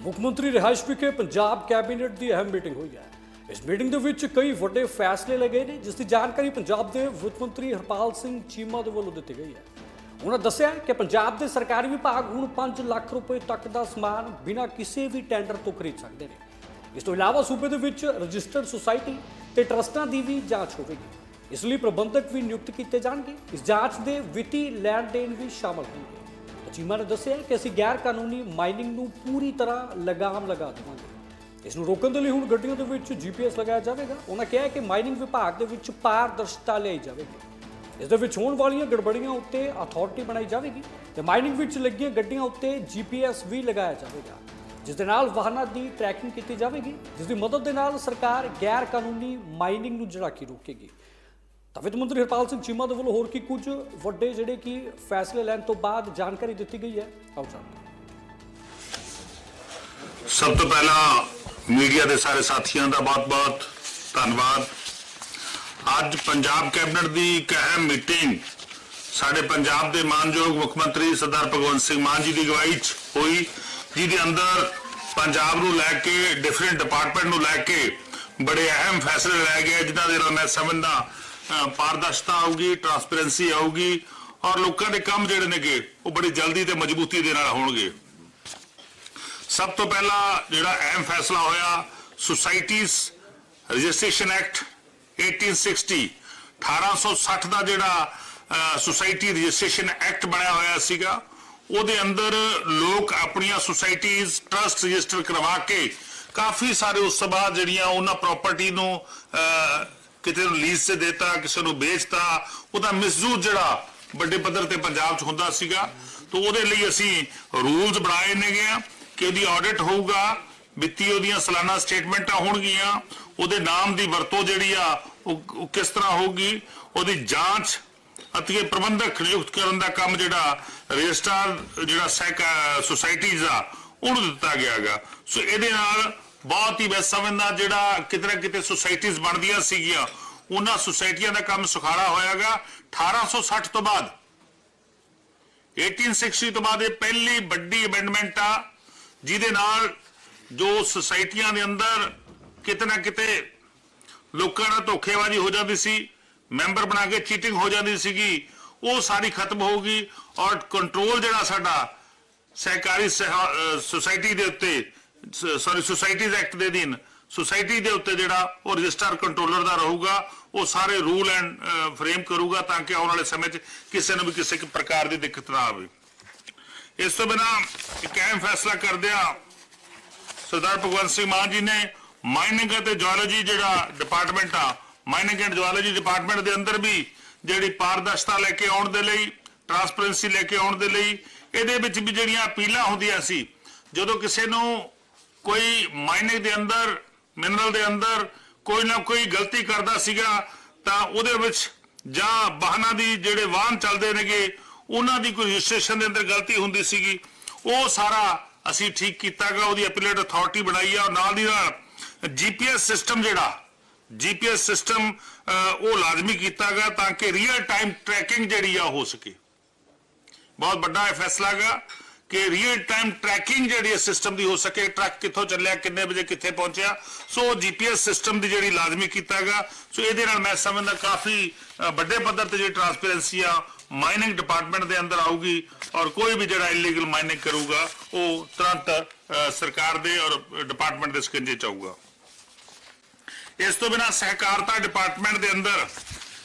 ਮੁੱਖ ਮੰਤਰੀ ਰਿਹਾਇਸ਼ ਵਿਖੇ ਪੰਜਾਬ ਕੈਬਨਿਟ ਦੀ ਅਹਿਮ ਮੀਟਿੰਗ ਹੋਈ ਹੈ। ਇਸ ਮੀਟਿੰਗ ਦੇ ਵਿੱਚ ਕਈ ਵੱਡੇ ਫੈਸਲੇ ਲਏ ਗਏ ਨੇ, ਜਿਸ ਦੀ ਜਾਣਕਾਰੀ ਪੰਜਾਬ ਦੇ ਵਿੱਤ ਮੰਤਰੀ ਹਰਪਾਲ ਸਿੰਘ ਚੀਮਾ ਦੇ ਵੱਲੋਂ ਦਿੱਤੀ ਗਈ ਹੈ। ਉਹਨਾਂ ਦੱਸਿਆ ਕਿ ਪੰਜਾਬ ਦੇ ਸਰਕਾਰੀ ਵਿਭਾਗ ਹੁਣ 5 ਲੱਖ ਰੁਪਏ ਤੱਕ ਦਾ ਸਮਾਨ ਬਿਨਾਂ ਕਿਸੇ ਵੀ ਟੈਂਡਰ ਤੋਂ ਖਰੀਦ ਸਕਦੇ ਨੇ। ਇਸ ਤੋਂ ਇਲਾਵਾ ਸੂਬੇ ਦੇ ਵਿੱਚ ਰਜਿਸਟਰਡ ਸੁਸਾਇਟੀ ਤੇ ਟਰਸਟਾਂ ਦੀ ਵੀ ਜਾਂਚ ਹੋਵੇਗੀ। ਇਸ ਲਈ ਪ੍ਰਬੰਧਕ ਵੀ ਨਿਯੁਕਤ ਕੀਤੇ ਜਾਣਗੇ। ਇਸ ਜਾਂਚ ਦੇ ਵਿੱਤੀ ਲੈਣ ਦੇਣ ਵੀ ਸ਼ਾਮਲ ਹੋਣਗੇ। ਚੀਮਾ ਨੇ ਦੱਸਿਆ ਕਿ ਅਸੀਂ ਗੈਰ ਕਾਨੂੰਨੀ ਮਾਈਨਿੰਗ ਨੂੰ ਪੂਰੀ ਤਰ੍ਹਾਂ ਲਗਾਮ ਲਗਾ ਦੇਵਾਂਗੇ। ਇਸ ਨੂੰ ਰੋਕਣ ਦੇ ਲਈ ਹੁਣ ਗੱਡੀਆਂ ਦੇ ਵਿੱਚ ਜੀਪੀਐਸ ਲਗਾਇਆ ਜਾਵੇਗਾ। ਉਹਨਾਂ ਕਿਹਾ ਕਿ ਮਾਈਨਿੰਗ ਵਿਭਾਗ ਦੇ ਵਿੱਚ ਪਾਰਦਰਸ਼ਤਾ ਲਿਆਈ ਜਾਵੇਗੀ। ਇਸ ਦੇ ਵਿੱਚ ਹੋਣ ਵਾਲੀਆਂ ਗੜਬੜੀਆਂ ਉੱਤੇ ਅਥਾਰਟੀ ਬਣਾਈ ਜਾਵੇਗੀ ਤੇ ਮਾਈਨਿੰਗ ਵਿੱਚ ਲੱਗੀਆਂ ਗੱਡੀਆਂ ਉੱਤੇ ਜੀਪੀਐਸ ਵੀ ਲਗਾਇਆ ਜਾਵੇਗਾ। ਜਿਸ ਦੇ ਨਾਲ ਵਾਹਨਾਂ ਦੀ ਟਰੈਕਿੰਗ ਕੀਤੀ ਜਾਵੇਗੀ, ਜਿਸ ਦੀ ਮਦਦ ਦੇ ਨਾਲ ਸਰਕਾਰ ਗੈਰ ਕਾਨੂੰਨੀ ਮਾਈਨਿੰਗ ਨੂੰ ਜੜਾ ਕੇ ਰੋਕੇਗੀ। ਤਾਂ ਵਿੱਤ ਮੰਤਰੀ ਹਰਪਾਲ ਸਿੰਘ ਚੀਮਾ ਦੇ ਵੱਲੋਂ ਹੋਰ ਕੀ ਕੁਝ ਵੱਡੇ ਜਿਹੜੇ ਕਿ ਫੈਸਲੇ ਲੈਣ ਤੋਂ ਬਾਅਦ ਜਾਣਕਾਰੀ ਦਿੱਤੀ ਗਈ ਹੈ? ਆਓ ਜਾਣਦੇ ਸਭ ਤੋਂ ਪਹਿਲਾਂ ਮੀਡੀਆ ਦੇ ਸਾਰੇ ਸਾਥੀਆਂ ਦਾ ਬਹੁਤ-ਬਹੁਤ ਧੰਨਵਾਦ। ਅੱਜ ਪੰਜਾਬ ਕੈਬਨਿਟ ਦੀ ਇੱਕ ਅਹਿਮ ਮੀਟਿੰਗ ਸਾਡੇ ਪੰਜਾਬ ਦੇ ਮਾਨਯੋਗ ਮੁੱਖ ਮੰਤਰੀ ਸਰਦਾਰ ਭਗਵੰਤ ਸਿੰਘ ਮਾਨ ਜੀ ਦੀ ਅਗਵਾਈ 'ਚ ਹੋਈ, ਜਿਹਦੇ ਅੰਦਰ ਪੰਜਾਬ ਨੂੰ ਲੈ ਕੇ ਡਿਫਰੈਂਟ ਡਿਪਾਰਟਮੈਂਟ ਨੂੰ ਲੈ ਕੇ ਬੜੇ ਅਹਿਮ ਫੈਸਲੇ ਲਏ ਗਏ, ਜਿਨ੍ਹਾਂ ਦੇ ਨਾਲ ਮੈਂ ਸਮਝਦਾ ਪਾਰਦਰਸ਼ਤਾ ਆਊਗੀ ਟਰਾਂਸਪੇਰੈਂਸੀ ਆਊਗੀ ਔਰ ਲੋਕਾਂ ਦੇ ਕੰਮ ਜਿਹੜੇ ਨੇਗੇ ਉਹ ਬੜੀ ਜਲਦੀ ਤੇ ਮਜ਼ਬੂਤੀ ਦੇ ਨਾਲ ਹੋਣਗੇ। ਸਭ ਤੋਂ ਪਹਿਲਾਂ ਜਿਹੜਾ ਅਹਿਮ ਫੈਸਲਾ ਹੋਇਆ ਸੁਸਾਇਟੀਜ਼ ਰਜਿਸਟ੍ਰੇਸ਼ਨ ਐਕਟ 1860 1860 ਦਾ ਜਿਹੜਾ ਸੁਸਾਇਟੀ ਰਜਿਸਟ੍ਰੇਸ਼ਨ ਐਕਟ ਬਣਿਆ ਹੋਇਆ ਸੀਗਾ ਉਹਦੇ ਅੰਦਰ ਲੋਕ ਆਪਣੀਆਂ ਸੁਸਾਇਟੀਜ਼ ਟਰਸਟ ਰਜਿਸਟਰ ਕਰਵਾ ਕੇ ਕਾਫੀ ਸਾਰੇ ਉਸ ਤੋਂ ਬਾਅਦ ਜਿਹੜੀਆਂ ਉਹਨਾਂ ਪ੍ਰਾਪਰਟੀ ਨੂੰ ਅਹ, ਕਿਤੇ ਨੂੰ ਲੀਜ਼ ਤੇ ਦੇਤਾ, ਕਿਸੇ ਨੂੰ ਵੇਚਤਾ, ਉਹਦਾ ਮਿਸਯੂਜ਼ ਜਿਹੜਾ ਵੱਡੇ ਪੱਧਰ ਤੇ ਪੰਜਾਬ 'ਚ ਹੁੰਦਾ ਸੀਗਾ। ਤਾਂ ਉਹਦੇ ਲਈ ਅਸੀਂ ਰੂਲਸ ਬਣਾਏ ਨੇਗੇ ਕਿ ਉਹਦੀ ਆਡਿਟ ਹੋਊਗਾ, ਵਿੱਤੀ ਉਹਦੀਆਂ ਸਾਲਾਨਾ ਸਟੇਟਮੈਂਟਾਂ ਹੋਣਗੀਆਂ, ਉਹਦੇ ਨਾਮ ਦੀ ਵਰਤੋਂ ਜਿਹੜੀ ਆ, ਉਹ ਕਿਸ ਤਰ੍ਹਾਂ ਹੋਊਗੀ, ਉਹਦੀ ਜਾਂਚ ਅਤੇ ਪ੍ਰਬੰਧਕ ਨਿਯੁਕਤ ਕਰਨ ਦਾ ਕੰਮ ਜਿਹੜਾ ਰਜਿਸਟਰ ਜਿਹੜਾ ਸੁਸਾਇਟੀਜ਼ ਆ, ਉਹਨੂੰ ਦਿੱਤਾ ਗਿਆਗਾ ਸੋ ਇਹਦੇ ਨਾਲ ਬਹੁਤ ਹੀ ਮੈਂ ਸਮਝਦਾ ਜਿਹੜਾ ਕਿਤੇ ਨਾ ਕਿਤੇ ਸੁਸਾਇਟੀਜ਼ ਬਣਦੀਆਂ ਸੀਗੀਆਂ ਉਹਨਾਂ ਸੁਸਾਇਟੀਆਂ ਦਾ ਕੰਮ ਸੁਖਾਲਾ ਹੋਇਆਗਾ 1860 ਤੋਂ ਬਾਅਦ। 1860 ਤੋਂ ਬਾਅਦ ਇਹ ਪਹਿਲੀ ਵੱਡੀ ਅਮੈਂਡਮੈਂਟ ਆ, ਜਿਹਦੇ ਨਾਲ ਜੋ ਸੁਸਾਇਟੀਆਂ ਦੇ ਅੰਦਰ ਕਿਤੇ ਨਾ ਕਿਤੇ ਲੋਕਾਂ ਨਾਲ ਧੋਖੇਬਾਜ਼ੀ ਹੋ ਜਾਂਦੀ ਸੀ, ਮੈਂਬਰ ਬਣਾ ਕੇ ਚੀਟਿੰਗ ਹੋ ਜਾਂਦੀ ਸੀਗੀ, ਉਹ ਸਾਰੀ ਖਤਮ ਹੋਊਗੀ ਔਰ ਕੰਟਰੋਲ ਜਿਹੜਾ ਸਾਡਾ ਸਹਿਕਾਰੀ ਸੁਸਾਇਟੀ ਦੇ ਉੱਤੇ ਸੌਰੀ ਸੁਸਾਇਟੀਜ਼ ਐਕਟ ਦੇ ਅਧੀਨ ਸੁਸਾਇਟੀ ਦੇ ਉੱਤੇ ਜਿਹੜਾ ਉਹ ਰਜਿਸਟਰ ਕੰਟਰੋਲਰ ਦਾ ਰਹੂਗਾ, ਉਹ ਸਾਰੇ ਰੂਲ ਐਂਡ ਫਰੇਮ ਕਰੂਗਾ ਤਾਂ ਕਿ ਆਉਣ ਵਾਲੇ ਸਮੇਂ 'ਚ ਕਿਸੇ ਨੂੰ ਵੀ ਕਿਸੇ ਪ੍ਰਕਾਰ ਦੀ ਦਿੱਕਤ ਨਾ ਆਵੇ। ਇਸ ਤੋਂ ਬਿਨਾ ਇੱਕ ਅਹਿਮ ਫੈਸਲਾ ਕਰਦਿਆਂ ਸਰਦਾਰ ਭਗਵੰਤ ਸਿੰਘ ਮਾਨ ਜੀ ਨੇ ਮਾਈਨਿੰਗ ਅਤੇ ਜੀਓਲੋਜੀ ਜਿਹੜਾ ਡਿਪਾਰਟਮੈਂਟ ਆ, ਮਾਈਨਿੰਗ ਐਂਡ ਜੀਓਲੋਜੀ ਡਿਪਾਰਟਮੈਂਟ ਦੇ ਅੰਦਰ ਵੀ ਜਿਹੜੀ ਪਾਰਦਰਸ਼ਤਾ ਲੈ ਕੇ ਆਉਣ ਦੇ ਲਈ, ਟਰਾਂਸਪੇਰੈਂਸੀ ਲੈ ਕੇ ਆਉਣ ਦੇ ਲਈ, ਇਹਦੇ ਵਿੱਚ ਵੀ ਜਿਹੜੀਆਂ ਅਪੀਲਾਂ ਹੁੰਦੀਆਂ ਸੀ, ਜਦੋਂ ਕਿਸੇ ਨੂੰ ਕੋਈ ਮਾਈਨਿੰਗ ਦੇ ਅੰਦਰ ਮਿਨਰਲ ਦੇ ਅੰਦਰ ਕੋਈ ਨਾ ਕੋਈ ਗਲਤੀ ਕਰਦਾ ਸੀਗਾ, ਤਾਂ ਉਹਦੇ ਵਿੱਚ ਜਾਂ ਵਾਹਨਾਂ ਦੀ ਜਿਹੜੇ ਵਾਹਨ ਚੱਲਦੇ ਨੇਗੇ, ਉਹਨਾਂ ਦੀ ਕੋਈ ਰਜਿਸਟ੍ਰੇਸ਼ਨ ਦੇ ਅੰਦਰ ਗਲਤੀ ਹੁੰਦੀ ਸੀਗੀ। ਉਹ ਸਾਰਾ ਅਸੀਂ ਠੀਕ ਕੀਤਾਗਾ, ਉਹਦੀ ਅਪੀਲੇਟ ਅਥਾਰਟੀ ਬਣਾਈ ਆ, ਔਰ ਨਾਲ ਦੀ ਨਾਲ ਜੀਪੀਐਸ ਸਿਸਟਮ ਜਿਹੜਾ ਜੀਪੀਐਸ ਸਿਸਟਮ ਉਹ ਲਾਜ਼ਮੀ ਕੀਤਾਗਾ ਤਾਂ ਕਿ ਰੀਅਲ ਟਾਈਮ ਟਰੈਕਿੰਗ ਜਿਹੜੀ ਆ ਹੋ ਸਕੇ। ਬਹੁਤ ਵੱਡਾ ਇਹ ਫੈਸਲਾ ਹੈਗਾ। ਕਿ ਰੀਅਲ ਟਾਈਮ ਟਰੈਕਿੰਗ ਜਿਹੜੀ ਇਸ ਸਿਸਟਮ ਦੀ ਹੋ ਸਕੇ ਟਰੱਕ ਕਿੱਥੋਂ ਚੱਲਿਆ, ਕਿੰਨੇ ਵਜੇ ਕਿੱਥੇ ਪਹੁੰਚਿਆ, ਸੋ ਜੀਪੀਐਸ ਸਿਸਟਮ ਦੀ ਜਿਹੜੀ ਲਾਜ਼ਮੀ ਕੀਤਾਗਾ ਸੋ ਇਹਦੇ ਨਾਲ ਮੈਂ ਸਮਝਦਾ ਕਾਫੀ ਵੱਡੇ ਪੱਧਰ ਤੇ ਜਿਹੜੀ ਟਰਾਂਸਪੇਰੈਂਸੀ ਆ ਮਾਈਨਿੰਗ ਡਿਪਾਰਟਮੈਂਟ ਦੇ ਅੰਦਰ ਆਊਗੀ ਔਰ ਕੋਈ ਵੀ ਜਿਹੜਾ ਇਲੀਗਲ ਮਾਈਨਿੰਗ ਕਰੂਗਾ, ਉਹ ਤੁਰੰਤ ਸਰਕਾਰ ਦੇ ਔਰ ਡਿਪਾਰਟਮੈਂਟ ਦੇ ਸਕੰਜੇ ਚ ਆਊਗਾ। ਇਸ ਤੋਂ ਬਿਨਾ ਸਹਿਕਾਰਤਾ ਡਿਪਾਰਟਮੈਂਟ ਦੇ ਅੰਦਰ,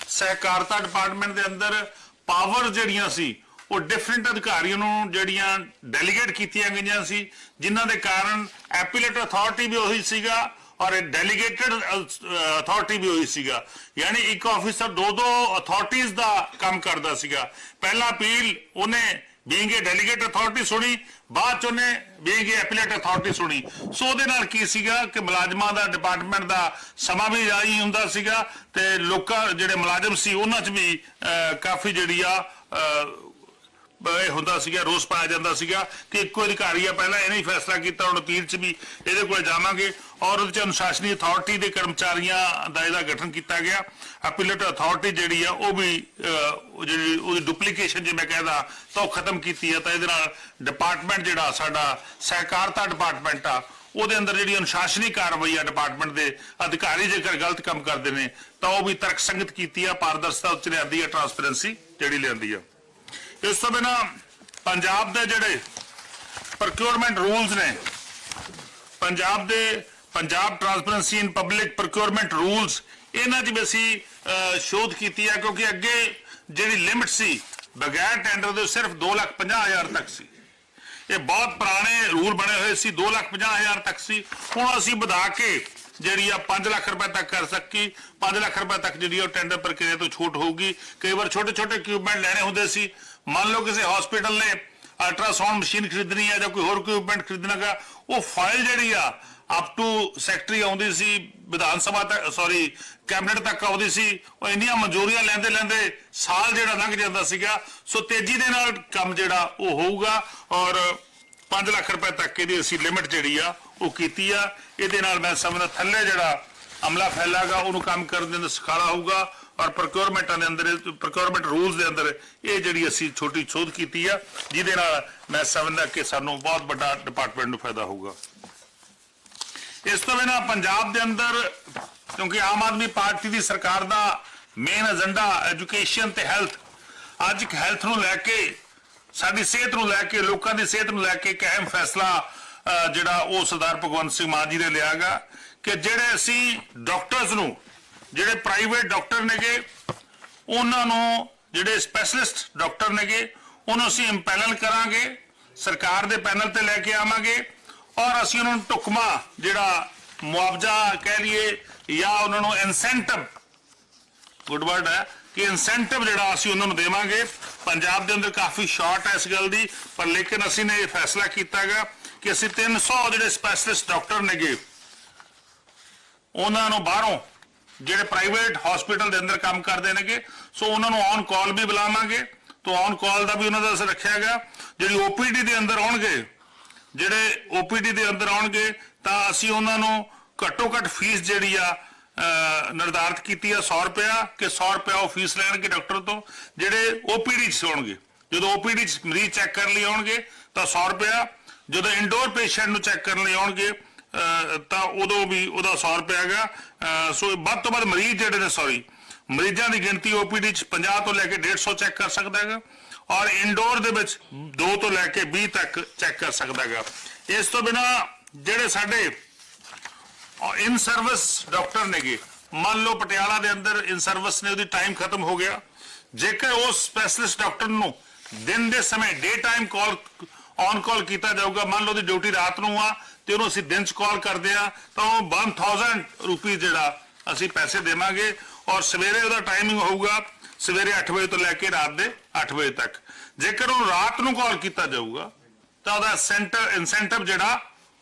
ਸਹਿਕਾਰਤਾ ਡਿਪਾਰਟਮੈਂਟ ਦੇ ਅੰਦਰ ਪਾਵਰ ਜਿਹੜੀਆਂ ਸੀ ਉਹ ਡਿਫਰੈਂਟ ਅਧਿਕਾਰੀਆਂ ਨੂੰ ਜਿਹੜੀਆਂ ਡੈਲੀਗੇਟ ਕੀਤੀਆਂ ਗਈਆਂ ਸੀ, ਜਿਨ੍ਹਾਂ ਦੇ ਕਾਰਨ ਐਪੀਲੇਟ ਅਥਾਰਟੀ ਵੀ ਉਹੀ ਸੀਗਾ ਔਰ ਡੈਲੀਗੇਟਡ ਅਥਾਰਟੀ ਵੀ ਉਹੀ ਸੀਗਾ। ਯਾਨੀ ਇੱਕ ਆਫੀਸਰ ਦੋ ਦੋ ਅਥਾਰਟੀਆਂ ਦਾ ਕੰਮ ਕਰਦਾ ਸੀਗਾ। ਪਹਿਲਾ ਅਪੀਲ ਉਹਨੇ ਬੀਇੰਗ ਏ ਡੈਲੀਗੇਟ ਅਥਾਰਟੀ ਸੁਣੀ, ਬਾਅਦ ਚ ਉਹਨੇ ਬੀਇੰਗ ਏ ਐਪੀਲੇਟ ਅਥਾਰਟੀ ਸੁਣੀ। ਸੋ ਉਹਦੇ ਨਾਲ ਕੀ ਸੀਗਾ ਕਿ ਮੁਲਾਜ਼ਮਾਂ ਦਾ ਡਿਪਾਰਟਮੈਂਟ ਦਾ ਸਮਾਂ ਵੀ ਜਾਈ ਹੁੰਦਾ ਸੀਗਾ ਤੇ ਲੋਕਾਂ ਜਿਹੜੇ ਮੁਲਾਜ਼ਮ ਸੀ, ਉਹਨਾਂ 'ਚ ਵੀ ਕਾਫੀ ਜਿਹੜੀ ਆ ਇਹ ਹੁੰਦਾ ਸੀਗਾ, ਰੋਸ ਪਾਇਆ ਜਾਂਦਾ ਸੀਗਾ ਕਿ ਇੱਕੋ ਅਧਿਕਾਰੀ ਆ, ਪਹਿਲਾਂ ਇਹਨੇ ਹੀ ਫੈਸਲਾ ਕੀਤਾ ਹੁਣ ਅਪੀਲ 'ਚ ਵੀ ਇਹਦੇ ਕੋਲ ਜਾਵਾਂਗੇ ਔਰ ਉਹਦੇ 'ਚ ਅਨੁਸ਼ਾਸਨੀ ਅਥਾਰਟੀ ਦੇ ਕਰਮਚਾਰੀਆਂ ਦਾ ਇਹਦਾ ਗਠਨ ਕੀਤਾ ਗਿਆ। ਅਪੀਲਟ ਅਥਾਰਟੀ ਜਿਹੜੀ ਆ, ਉਹ ਵੀ ਜਿਹੜੀ ਉਹਦੀ ਡੁਪਲੀਕੇਸ਼ਨ ਜੇ ਮੈਂ ਕਹਿੰਦਾ, ਤਾਂ ਉਹ ਖਤਮ ਕੀਤੀ ਆ। ਤਾਂ ਇਹਦੇ ਨਾਲ ਡਿਪਾਰਟਮੈਂਟ ਜਿਹੜਾ ਸਾਡਾ, ਸਹਿਕਾਰਤਾ ਡਿਪਾਰਟਮੈਂਟ ਆ, ਉਹਦੇ ਅੰਦਰ ਜਿਹੜੀ ਅਨੁਸ਼ਾਸਨੀ ਕਾਰਵਾਈ ਆ ਡਿਪਾਰਟਮੈਂਟ ਦੇ ਅਧਿਕਾਰੀ ਜੇਕਰ ਗਲਤ ਕੰਮ ਕਰਦੇ ਨੇ, ਤਾਂ ਉਹ ਵੀ ਤਰਕਸੰਗਤ ਕੀਤੀ ਆ, ਪਾਰਦਰਸ਼ਤਾ ਉੱਚ ਲਿਆਂਦੀ ਆ ਟਰਾਂਸਪੇਰੈਂਸੀ ਜਿਹੜੀ ਲਿਆਂਦੀ ਆ। ਇਸ ਤੋਂ ਬਿਨਾ ਪੰਜਾਬ ਦੇ ਜਿਹੜੇ ਪ੍ਰੋਕਿਉਰਮੈਂਟ ਰੂਲਸ ਨੇ ਪੰਜਾਬ ਦੇ Punjab transparency in public procurement rules ਇਹਨਾਂ 'ਚ ਵੀ ਅਸੀਂ ਸ਼ੋਧ ਕੀਤੀ ਹੈ ਕਿਉਂਕਿ ਅੱਗੇ ਜਿਹੜੀ ਲਿਮਿਟ ਸੀ ਬਗੈਰ ਟੈਂਡਰ ਦੇ ਸਿਰਫ 2,50,000 ਤੱਕ ਸੀ। ਇਹ ਬਹੁਤ ਪੁਰਾਣੇ ਰੂਲ ਬਣੇ ਹੋਏ ਸੀ 2,50,000 ਤੱਕ ਸੀ। ਹੁਣ ਅਸੀਂ ਵਧਾ ਕੇ ਜਿਹੜੀ ਆ 5 ਲੱਖ ਰੁਪਏ ਤੱਕ ਕਰ ਸਕੀ 5 ਲੱਖ ਰੁਪਏ ਤੱਕ ਜਿਹੜੀ ਉਹ ਟੈਂਡਰ ਪ੍ਰਕਿਰਿਆ ਤੋਂ ਛੋਟ ਹੋਊਗੀ। ਕਈ ਵਾਰ ਛੋਟੇ ਛੋਟੇ ਇਕਵਿਪਮੈਂਟ ਲੈਣੇ ਹੁੰਦੇ ਸੀ ਮੰਨ ਲਓ ਕਿਸੇ ਹਸਪੀਟਲ ਨੇ ਅਲਟਰਾਸਾਊਂਡ ਮਸ਼ੀਨ ਖਰੀਦਣੀ ਹੈ ਜਾਂ ਕੋਈ ਹੋਰ ਇਕਵਿਪਮੈਂਟ ਖਰੀਦਣਾਗਾ ਉਹ ਫਾਈਲ ਜਿਹੜੀ ਆ ਅਪ ਟੂ ਸੈਕਟਰੀ ਆਉਂਦੀ ਸੀ, ਵਿਧਾਨ ਸਭਾ ਤੱਕ ਸੌਰੀ ਕੈਬਨਿਟ ਤੱਕ ਆਉਂਦੀ ਸੀ, ਉਹ ਇੰਨੀਆਂ ਮਨਜ਼ੂਰੀਆਂ ਲੈਂਦੇ ਲੈਂਦੇ ਸਾਲ ਜਿਹੜਾ ਲੰਘ ਜਾਂਦਾ ਸੀਗਾ। ਸੋ ਤੇਜ਼ੀ ਦੇ ਨਾਲ ਕੰਮ ਜਿਹੜਾ ਉਹ ਹੋਊਗਾ ਔਰ 5 ਲੱਖ ਰੁਪਏ ਤੱਕ ਇਹਦੀ ਅਸੀਂ ਲਿਮਿਟ ਜਿਹੜੀ ਆ, ਉਹ ਕੀਤੀ ਆ। ਇਹਦੇ ਨਾਲ ਮੈਂ ਸਮਝਦਾ ਥੱਲੇ ਜਿਹੜਾ ਅਮਲਾ ਫੈਲਾਗਾ, ਉਹਨੂੰ ਕੰਮ ਕਰਨ ਦੇ ਅੰਦਰ ਸਖਾਲਾ ਹੋਊਗਾ। ਔਰ ਪ੍ਰੋਕਿਉਰਮੈਂਟਾਂ ਦੇ ਅੰਦਰ ਪ੍ਰੋਕਿਉਰਮੈਂਟ ਰੂਲਸ ਦੇ ਅੰਦਰ ਇਹ ਜਿਹੜੀ ਅਸੀਂ ਛੋਟੀ ਸੋਧ ਕੀਤੀ ਆ, ਜਿਹਦੇ ਨਾਲ ਮੈਂ ਸਮਝਦਾ ਕਿ ਸਾਨੂੰ ਬਹੁਤ ਵੱਡਾ ਡਿਪਾਰਟਮੈਂਟ ਨੂੰ ਫਾਇਦਾ ਹੋਊਗਾ। ਇਸ ਤੋਂ ਬਿਨਾਂ ਪੰਜਾਬ ਦੇ ਅੰਦਰ, ਕਿਉਂਕਿ ਆਮ ਆਦਮੀ ਪਾਰਟੀ ਦੀ ਸਰਕਾਰ ਦਾ ਮੇਨ ਏਜੰਡਾ ਐਜੂਕੇਸ਼ਨ ਤੇ ਹੈਲਥ ਅੱਜ ਹੈਲਥ ਨੂੰ ਲੈ ਕੇ, ਸਾਡੀ ਸਿਹਤ ਨੂੰ ਲੈ ਕੇ, ਲੋਕਾਂ ਦੀ ਸਿਹਤ ਨੂੰ ਲੈ ਕੇ ਇੱਕ ਅਹਿਮ ਫੈਸਲਾ ਜਿਹੜਾ ਉਹ ਸਰਦਾਰ ਭਗਵੰਤ ਸਿੰਘ ਮਾਨ ਜੀ ਨੇ ਲਿਆਗਾ ਕਿ ਜਿਹੜੇ ਅਸੀਂ ਡਾਕਟਰਸ ਨੂੰ ਜਿਹੜੇ ਪ੍ਰਾਈਵੇਟ ਡਾਕਟਰ ਨੇਗੇ, ਉਹਨਾਂ ਨੂੰ ਜਿਹੜੇ ਸਪੈਸ਼ਲਿਸਟ ਡਾਕਟਰ ਨੇਗੇ, ਉਹਨੂੰ ਅਸੀਂ ਇੰਪੈਨਲ ਕਰਾਂਗੇ, ਸਰਕਾਰ ਦੇ ਪੈਨਲ ਤੇ ਲੈ ਕੇ ਆਵਾਂਗੇ ਔਰ ਅਸੀਂ ਉਹਨਾਂ ਨੂੰ ਢੁਕਮਾ ਜਿਹੜਾ ਮੁਆਵਜ਼ਾ ਕਹਿ ਲਈਏ ਜਾਂ ਉਹਨਾਂ ਨੂੰ ਇਨਸੈਂਟਿਵ ਗੁੱਡ ਵਰਡ ਹੈ, ਕਿ ਇਨਸੈਂਟਿਵ ਜਿਹੜਾ ਅਸੀਂ ਉਹਨਾਂ ਨੂੰ ਦੇਵਾਂਗੇ। ਪੰਜਾਬ ਦੇ ਅੰਦਰ ਕਾਫੀ ਸ਼ਾਰਟ ਹੈ ਇਸ ਗੱਲ ਦੀ, ਪਰ ਲੇਕਿਨ ਅਸੀਂ ਨੇ ਇਹ ਫੈਸਲਾ ਕੀਤਾ ਹੈਗਾ ਕਿ ਅਸੀਂ 300 ਜਿਹੜੇ ਸਪੈਸ਼ਲਿਸਟ ਡਾਕਟਰ ਨੇਗੇ, ਉਹਨਾਂ ਨੂੰ ਬਾਹਰੋਂ ਜਿਹੜੇ ਪ੍ਰਾਈਵੇਟ ਹਸਪੀਟਲ ਦੇ ਅੰਦਰ ਕੰਮ ਕਰਦੇ ਨੇਗੇ, ਸੋ ਉਹਨਾਂ ਨੂੰ ਔਨ ਕਾਲ ਵੀ ਬੁਲਾਵਾਂਗੇ। ਤੋਂ ਔਨ ਕਾਲ ਦਾ ਵੀ ਉਹਨਾਂ ਦਾ ਅਸਰ ਰੱਖਿਆ ਗਿਆ। ਜਿਹੜੀ ਓਪੀਡੀ ਦੇ ਅੰਦਰ ਆਉਣਗੇ, ਜਿਹੜੇ ਓਪੀਡੀ ਦੇ ਅੰਦਰ ਆਉਣਗੇ, ਤਾਂ ਅਸੀਂ ਉਹਨਾਂ ਨੂੰ ਘੱਟੋ ਘੱਟ ਫੀਸ ਜਿਹੜੀ ਆ ਨਿਰਧਾਰਤ ਕੀਤੀ ਆ 100 ਰੁਪਇਆ ਕਿ 100 ਰੁਪਇਆ ਉਹ ਫੀਸ ਲੈਣਗੇ ਡਾਕਟਰ ਤੋਂ, ਜਿਹੜੇ ਓਪੀਡੀ 'ਚ ਹੋਣਗੇ ਜਦੋਂ ਓਪੀਡੀ 'ਚ ਮਰੀਜ਼ ਚੈੱਕ ਕਰਨ ਲਈ ਆਉਣਗੇ, ਤਾਂ 100 ਰੁਪਇਆ। ਜਦੋਂ ਇਨਡੋਰ ਪੇਸ਼ੈਂਟ ਨੂੰ ਚੈੱਕ ਕਰਨ ਲਈ ਆਉਣਗੇ ਤਾਂ ਉਦੋਂ ਵੀ ਉਹਦਾ 100 ਰੁਪਇਆ ਹੈਗਾ। ਸੋ ਵੱਧ ਤੋਂ ਵੱਧ ਮਰੀਜ਼ ਜਿਹੜੇ ਨੇ ਸੌਰੀ ਮਰੀਜ਼ਾਂ ਦੀ ਗਿਣਤੀ ਓਪੀਡੀ 'ਚ 50 ਤੋਂ ਲੈ ਕੇ 150 ਚੈੱਕ ਕਰ ਸਕਦਾ ਹੈਗਾ ਔਰ ਇੰਡੋਰ ਦੇ ਵਿੱਚ 2 ਤੋਂ ਲੈ ਕੇ 20 ਤੱਕ ਚੈੱਕ ਕਰ ਸਕਦਾ ਹੈਗਾ। ਇਸ ਤੋਂ ਬਿਨਾ ਜਿਹੜੇ ਸਾਡੇ ਇਨ ਸਰਵਿਸ ਡਾਕਟਰ ਨੇਗੇ, ਮੰਨ ਲਓ ਪਟਿਆਲਾ ਦੇ ਅੰਦਰ ਇਨ ਸਰਵਿਸ ਨੇ, ਉਹਦੀ ਟਾਈਮ ਖਤਮ ਹੋ ਗਿਆ। ਜੇਕਰ ਉਹ ਸਪੈਸ਼ਲਿਸਟ ਡਾਕਟਰ ਨੂੰ ਦਿਨ ਦੇ ਸਮੇਂ ਡੇ ਟਾਈਮ ਕਾਲ ਔਨ ਕਾਲ ਕੀਤਾ ਜਾਊਗਾ। ਮੰਨ ਲਓ ਉਹਦੀ ਡਿਊਟੀ ਰਾਤ ਨੂੰ ਆ ਤੇ ਉਹਨੂੰ ਅਸੀਂ ਦਿਨ ਚ ਕਾਲ ਕਰਦੇ ਆ, ਤਾਂ ਉਹ 1000 ਰੁਪਏ ਜਿਹੜਾ ਅਸੀਂ ਪੈਸੇ ਦੇਵਾਂਗੇ ਔਰ ਸਵੇਰੇ ਉਹਦਾ ਟਾਈਮਿੰਗ ਹੋਊਗਾ ਸਵੇਰੇ 8 ਵਜੇ ਤੋਂ ਲੈ ਕੇ ਰਾਤ ਦੇ 8 ਵਜੇ ਤੱਕ। ਜੇਕਰ ਉਹ ਰਾਤ ਨੂੰ ਕਾਲ ਕੀਤਾ ਜਾਊਗਾ, ਤਾਂ ਉਹਦਾ ਸੈਂਟਰ ਇਨਸੈਂਟਿਵ ਜਿਹੜਾ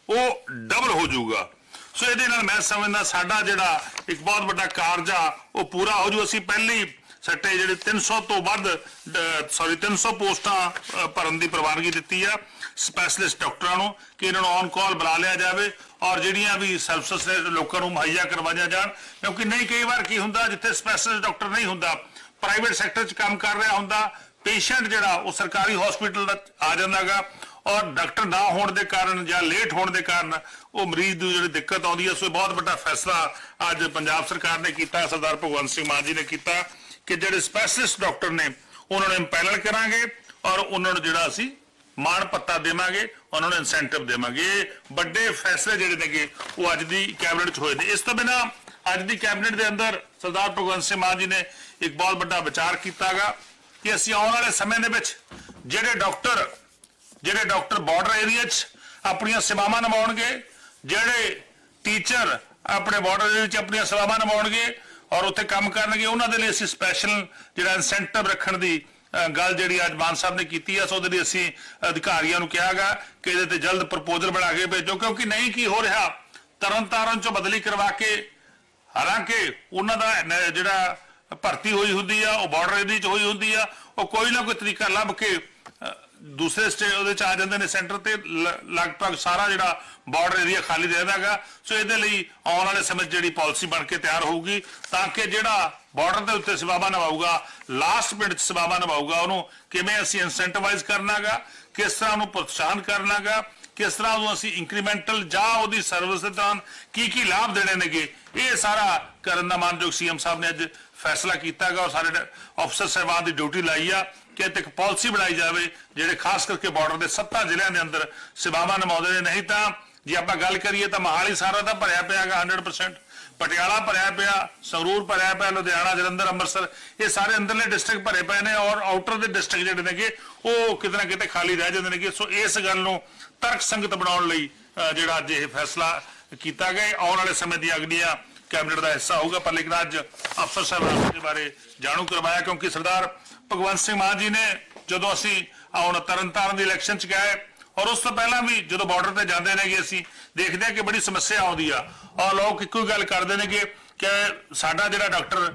ਉਹ ਡਬਲ ਹੋ ਜਾਊਗਾ। ਸੋ ਇਹਦੇ ਨਾਲ ਮੈਂ ਸਮਝਦਾ ਸਾਡਾ ਜਿਹੜਾ ਇੱਕ ਬਹੁਤ ਵੱਡਾ ਕਾਰਜ ਆ, ਉਹ ਪੂਰਾ ਹੋ ਜੂ। ਅਸੀਂ ਪਹਿਲੀ ਸੱਟੇ ਜਿਹੜੇ 300 ਤੋਂ ਵੱਧ ਸੌਰੀ 300 ਪੋਸਟਾਂ ਭਰਨ ਦੀ ਪ੍ਰਵਾਨਗੀ ਦਿੱਤੀ ਆ ਸਪੈਸ਼ਲਿਸਟ ਡਾਕਟਰਾਂ ਨੂੰ ਕਿ ਇਹਨਾਂ ਨੂੰ ਔਨ ਕਾਲ ਬੁਲਾ ਲਿਆ ਜਾਵੇ ਔਰ ਜਿਹੜੀਆਂ ਵੀ ਸਰਵਿਸਿਜ਼ ਲੋਕਾਂ ਨੂੰ ਮੁਹੱਈਆ ਕਰਵਾਈਆਂ ਜਾਣ, ਕਿਉਂਕਿ ਨਹੀਂ ਕਈ ਵਾਰ ਕੀ ਹੁੰਦਾ, ਜਿੱਥੇ ਸਪੈਸ਼ਲਿਸਟ ਡਾਕਟਰ ਨਹੀਂ ਹੁੰਦਾ ਪ੍ਰਾਈਵੇਟ ਸੈਕਟਰ 'ਚ ਕੰਮ ਕਰ ਰਿਹਾ ਹੁੰਦਾ ਪੇਸ਼ੈਂਟ ਜਿਹੜਾ ਉਹ ਸਰਕਾਰੀ ਹਸਪੀਟਲ ਦਾ ਆ ਜਾਂਦਾਗਾ ਔਰ ਡਾਕਟਰ ਨਾ ਹੋਣ ਦੇ ਕਾਰਨ ਜਾਂ ਲੇਟ ਹੋਣ ਦੇ ਕਾਰਨ ਉਹ ਮਰੀਜ਼ ਨੂੰ ਜਿਹੜੀ ਦਿੱਕਤ ਆਉਂਦੀ ਹੈ ਸੋ ਇਹ ਬਹੁਤ ਵੱਡਾ ਫੈਸਲਾ ਅੱਜ ਪੰਜਾਬ ਸਰਕਾਰ ਨੇ ਕੀਤਾ, ਸਰਦਾਰ ਭਗਵੰਤ ਸਿੰਘ ਮਾਨ ਜੀ ਨੇ ਕੀਤਾ। ਕਿ ਜਿਹੜੇ ਸਪੈਸ਼ਲਿਸਟ ਡਾਕਟਰ ਨੇ, ਉਹਨਾਂ ਨੂੰ ਇੰਪੈਨਲ ਕਰਾਂਗੇ ਔਰ ਉਹਨਾਂ ਨੂੰ ਜਿਹੜਾ ਅਸੀਂ ਮਾਣ ਪੱਤਾ ਦੇਵਾਂਗੇ, ਉਹਨਾਂ ਨੂੰ ਇਨਸੈਂਟਿਵ ਦੇਵਾਂਗੇ। ਵੱਡੇ ਫੈਸਲੇ ਜਿਹੜੇ ਨੇਗੇ, ਉਹ ਅੱਜ ਦੀ ਕੈਬਨਿਟ 'ਚ ਹੋਏ ਨੇ। ਇਸ ਤੋਂ ਬਿਨਾ ਅੱਜ ਦੀ ਕੈਬਨਿਟ ਦੇ ਅੰਦਰ ਸਰਦਾਰ ਭਗਵੰਤ ਸਿੰਘ ਮਾਨ ਜੀ ਨੇ ਇੱਕ ਬਹੁਤ ਵੱਡਾ ਵਿਚਾਰ ਕੀਤਾਗਾ ਕਿ ਅਸੀਂ ਆਉਣ ਵਾਲੇ ਸਮੇਂ ਦੇ ਵਿੱਚ ਜਿਹੜੇ ਡਾਕਟਰ ਜਿਹੜੇ ਡਾਕਟਰ ਬਾਰਡਰ ਏਰੀਆ 'ਚ ਆਪਣੀਆਂ ਸੇਵਾਵਾਂ ਨਿਭਾਉਣਗੇ, ਜਿਹੜੇ ਟੀਚਰ ਆਪਣੇ ਬਾਰਡਰ ਏਰੀਆ 'ਚ ਆਪਣੀਆਂ ਸੇਵਾਵਾਂ ਨਿਭਾਉਣਗੇ ਔਰ ਉੱਥੇ ਕੰਮ ਕਰਨਗੇ, ਉਹਨਾਂ ਦੇ ਲਈ ਅਸੀਂ ਸਪੈਸ਼ਲ ਜਿਹੜਾ ਇਨਸੈਂਟਿਵ ਰੱਖਣ ਦੀ ਗੱਲ ਜਿਹੜੀ ਅੱਜ ਮਾਨ ਸਾਹਿਬ ਨੇ ਕੀਤੀ ਹੈ ਸੋ ਉਹਦੇ ਲਈ ਅਸੀਂ ਅਧਿਕਾਰੀਆਂ ਨੂੰ ਕਿਹਾਗਾ ਕਿ ਇਹਦੇ ਤੇ ਜਲਦ ਪ੍ਰਪੋਜ਼ਲ ਬਣਾ ਕੇ ਭੇਜੋ, ਕਿਉਂਕਿ ਨਹੀਂ ਕੀ ਹੋ ਰਿਹਾ ਤਰਨ ਤਾਰਨ ਚੋਂ ਬਦਲੀ ਕਰਵਾ ਕੇ, ਹਾਲਾਂਕਿ ਉਹਨਾਂ ਦਾ ਜਿਹੜਾ ਭਰਤੀ ਹੋਈ ਹੁੰਦੀ ਆ, ਉਹ ਬਾਰਡਰ ਏਰੀਆ 'ਚ ਹੋਈ ਹੁੰਦੀ ਆ, ਉਹ ਕੋਈ ਨਾ ਕੋਈ ਤਰੀਕਾ ਲੱਭ ਕੇ ਦੂਸਰੇ ਸਟੇ ਉਹਦੇ ਚ ਆ ਜਾਂਦੇ ਨੇ ਸੈਂਟਰ ਤੇ ਲਗਭਗ ਸਾਰਾ ਜਿਹੜਾ ਬਾਰਡਰ ਏਰੀਆ ਖਾਲੀ ਰਹਿੰਦਾ ਰਹੇਗਾ ਸੋ ਇਹਦੇ ਲਈ ਆਉਣ ਵਾਲੇ ਸਮੇਂ 'ਚ ਜਿਹੜੀ ਪਾਲਿਸੀ ਬਣ ਕੇ ਤਿਆਰ ਹੋਊਗੀ, ਤਾਂ ਕਿ ਜਿਹੜਾ ਬਾਰਡਰ ਦੇ ਉੱਤੇ ਸੇਵਾਵਾਂ ਨਿਭਾਊਗਾ ਲਾਸਟ ਮਿੰਟ 'ਚ ਸੇਵਾਵਾਂ ਨਿਭਾਊਗਾ, ਉਹਨੂੰ ਕਿਵੇਂ ਅਸੀਂ ਇਨਸੈਂਟੀਵਾਈਜ਼ ਕਰਨਾਗਾ, ਕਿਸ ਤਰ੍ਹਾਂ ਉਹਨੂੰ ਪ੍ਰੋਤਸਾਹਨ ਕਰਨਾਗਾ, ਕਿਸ ਤਰ੍ਹਾਂ ਉਹਨੂੰ ਅਸੀਂ ਇੰਕਰੀਮੈਂਟਲ ਜਾਂ ਉਹਦੀ ਸਰਵਿਸ ਦੇ ਦੌਰਾਨ ਕੀ ਕੀ ਲਾਭ ਦੇਣੇ ਨੇਗੇ, ਇਹ ਸਾਰਾ ਕਰਨ ਦਾ ਮਾਨਯੋਗ ਸੀਐਮ ਸਾਹਿਬ ਨੇ ਅੱਜ ਫੈਸਲਾ ਕੀਤਾ ਕੀਤਾਗਾ ਔਰ ਸਾਰੇ ਅਫਸਰ ਸਾਹਿਬਾਨ ਦੀ ਡਿਊਟੀ ਲਾਈ ਆ ਕਿ ਇਹ ਇੱਕ ਪਾਲਿਸੀ ਬਣਾਈ ਜਾਵੇ ਜਿਹੜੇ ਖਾਸ ਕਰਕੇ ਬਾਰਡਰ ਦੇ ਸੱਤਾ ਜ਼ਿਲ੍ਹਿਆਂ ਦੇ ਅੰਦਰ ਸੇਵਾਵਾਂ ਨਿਭਾਉਂਦੇ ਨੇ। ਨਹੀਂ ਤਾਂ ਜੇ ਆਪਾਂ ਗੱਲ ਕਰੀਏ ਤਾਂ ਮਹਾਲੀ ਸਾਰਾ ਤਾਂ ਭਰਿਆ ਪਿਆਗਾ 100% ਪਟਿਆਲਾ ਭਰਿਆ ਪਿਆ ਸੰਗਰੂਰ ਭਰਿਆ ਪਿਆ ਲੁਧਿਆਣਾ ਜਲੰਧਰ ਅੰਮ੍ਰਿਤਸਰ ਇਹ ਸਾਰੇ ਅੰਦਰਲੇ ਡਿਸਟ੍ਰਿਕਟ ਭਰੇ ਪਏ ਨੇ ਔਰ ਆਊਟਰ ਦੇ ਡਿਸਟ੍ਰਿਕਟ ਜਿਹੜੇ ਨੇਗੇ ਉਹ ਕਿਤੇ ਨਾ ਕਿਤੇ ਖਾਲੀ ਰਹਿ ਜਾਂਦੇ ਨੇਗੇ ਸੋ ਇਸ ਗੱਲ ਨੂੰ ਤਰਕ ਸੰਗਤ ਬਣਾਉਣ ਲਈ ਅ, ਜਿਹੜਾ ਅੱਜ ਇਹ ਫੈਸਲਾ ਕੀਤਾ ਗਿਆ ਆਉਣ ਵਾਲੇ ਸਮੇਂ ਦੀ ਅਗਲੀਆਂ ਕੈਬਨਿਟ ਦਾ ਹਿੱਸਾ ਹੋਊਗਾ, ਪਰ ਲੇਕਿਨ ਅੱਜ ਅਫਸਰ ਸਾਹਿਬਾਨ ਦੇ ਬਾਰੇ ਜਾਣੂ ਕਰਵਾਇਆ, ਕਿਉਂਕਿ ਸਰਦਾਰ ਭਗਵੰਤ ਸਿੰਘ ਮਾਨ ਜੀ ਨੇ ਜਦੋਂ ਅਸੀਂ ਹੁਣ ਤਰਨਤਾਰਨ ਦੀ ਇਲੈਕਸ਼ਨ ਚ ਗਏ, ਔਰ ਉਸ ਤੋਂ ਪਹਿਲਾਂ ਵੀ ਜਦੋਂ ਬਾਰਡਰ ਤੇ ਜਾਂਦੇ ਨੇਗੇ ਅਸੀਂ, ਦੇਖਦੇ ਹਾਂ ਕਿ ਬੜੀ ਸਮੱਸਿਆ ਆਉਂਦੀ ਆ। ਔਰ ਲੋਕ ਇੱਕੋ ਹੀ ਗੱਲ ਕਰਦੇ ਨੇ ਕਿ ਕਿ ਸਾਡਾ ਜਿਹੜਾ ਡਾਕਟਰ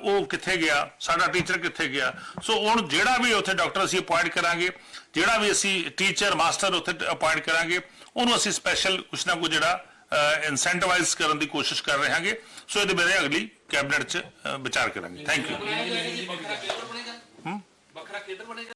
ਉਹ ਕਿੱਥੇ ਗਿਆ? ਸਾਡਾ ਟੀਚਰ ਕਿੱਥੇ ਗਿਆ? ਸੋ ਹੁਣ ਜਿਹੜਾ ਵੀ ਉੱਥੇ ਡਾਕਟਰ ਅਸੀਂ ਅਪਾਇੰਟ ਕਰਾਂਗੇ, ਜਿਹੜਾ ਵੀ ਅਸੀਂ ਟੀਚਰ, ਮਾਸਟਰ ਉੱਥੇ ਅਪਾਇੰਟ ਕਰਾਂਗੇ, ਉਹਨੂੰ ਅਸੀਂ ਸਪੈਸ਼ਲ ਕੁਛ ਨਾ ਕੁਛ ਜਿਹੜਾ ਇਨਸੈਂਟੀਵਾਈਜ਼ ਕਰਨ ਦੀ ਕੋਸ਼ਿਸ਼ ਕਰ ਰਹੇ ਹਾਂਗੇ ਸੋ ਇਹਦੇ ਬਾਰੇ ਅਗਲੀ ਕੈਬਨਿਟ 'ਚ ਵਿਚਾਰ ਕਰਾਂਗੇ। ਥੈਂਕ ਯੂ ਵੱਖਰਾ ਕੇਂਦਰ ਬਣੇਗਾ?